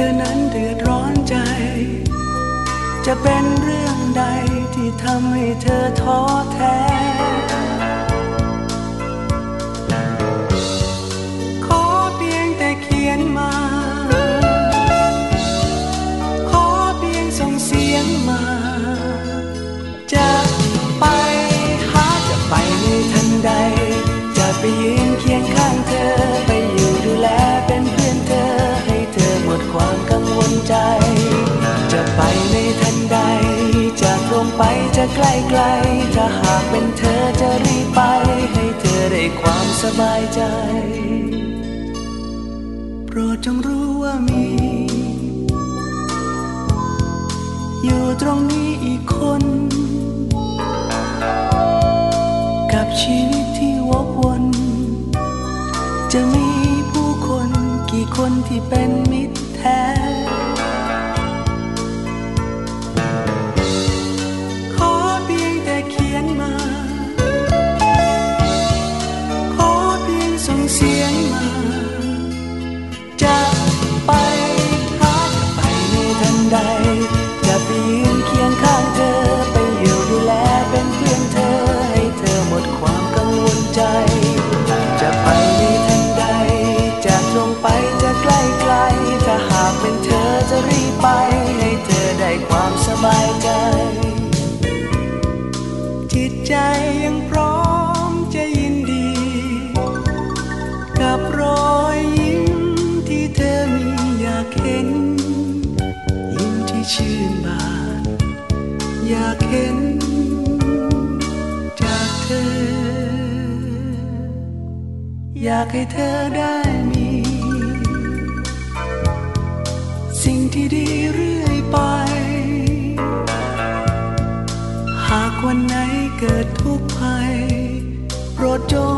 ธอนั้นเดือดร้อนใจ จะเป็นเรื่องใดที่ทำให้เธอท้อแท้ ขอเพียงแต่เขียนมา ขอเพียงส่งเสียงมา จะไปหาจะไปในทันใด จะไปยืนเคียงข้างเธอไป ใจ จะไปในทันใด จะตรงไปจะใกล้ไกล ถ้าหากเป็นเธอจะรีบไป ให้เธอได้ความสบายใจ โปรดจงรู้ว่ามี อยู่ตรงนี้อีกคน กับชีวิตที่วกวน จะมีผู้คนกี่คนที่เป็น ธอ อยากให้เธอได้มี สิ่งที่ดีเรื่อยไป หากวันไหนเกิดทุกข์ภัย โปรดจง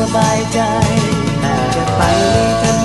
สบายใจจะไปในทัน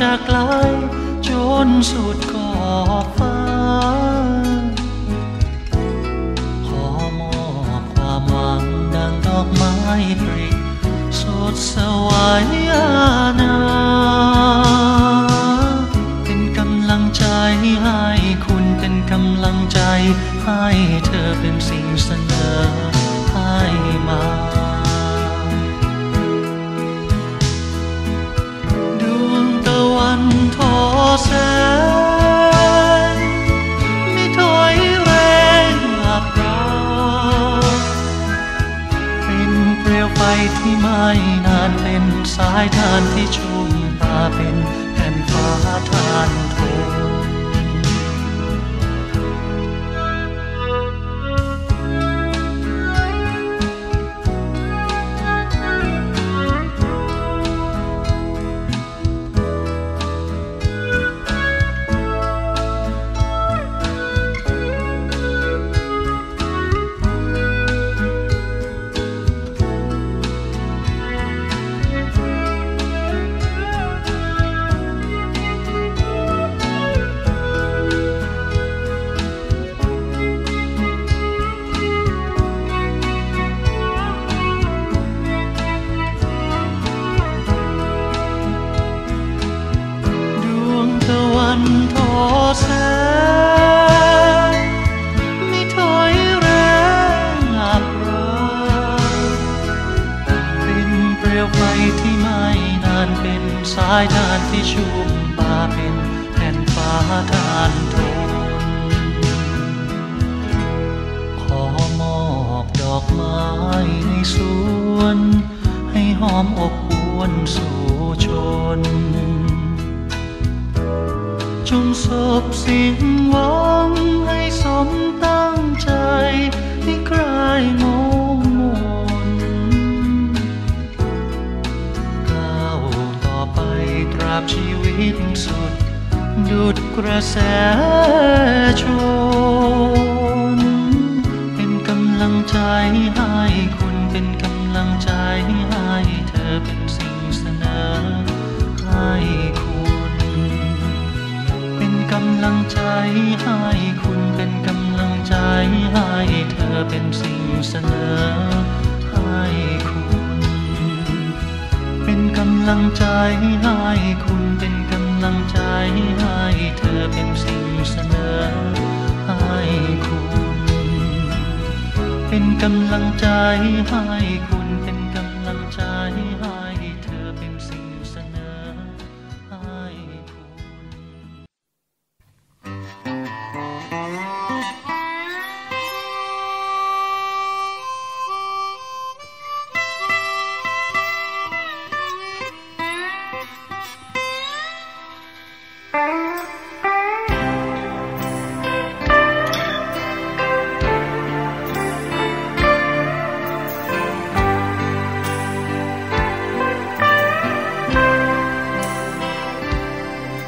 จะไกลจนสุดขอบฟ้า ขอมอบความหวังดังดอกไม้ปริสดสวาย ที่ไม่นานเป็นสายทานที่ชุ่มตาเป็นแผ่นฟ้าทานท ไปที่ไม้นานปิมสายทานที่ชุ่มบาเป็นแผ่นฟ้าทานทนขอมอบดอกไม้ในสวน ให้หอมอบอวนสู่ชน จงสบสิ่งหวังให้สมตั้งใจให้คลายงงาบชีวิตสุด ดุดกระแสชนเป็นกำลังใจให้คุณเป็นกำลังใจให้เธอเป็นสิ่งเสนอให้คุณเป็นกำลังใจให้คุณเป็นกำลังใจให้เธอเป็นสิ่งเสนอำลังใจให้คุณเป็นกำลังใจให้เธอเป็นสิ่งเสนอให้คุณ เป็นกำลังใจให้คุณ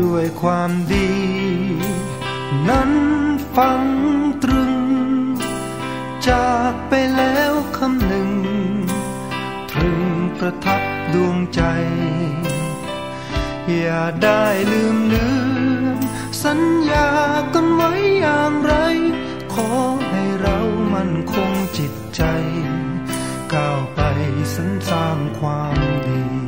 ด้วยความดี นั้นฟังตรึง จากไปแล้วคำหนึ่ง ตรึงประทับดวงใจ อย่าได้ลืมเลือนสัญญากันไว้อย่างไร ขอให้เรามันคงจิตใจ ก้าวไปสรรสร้างความดี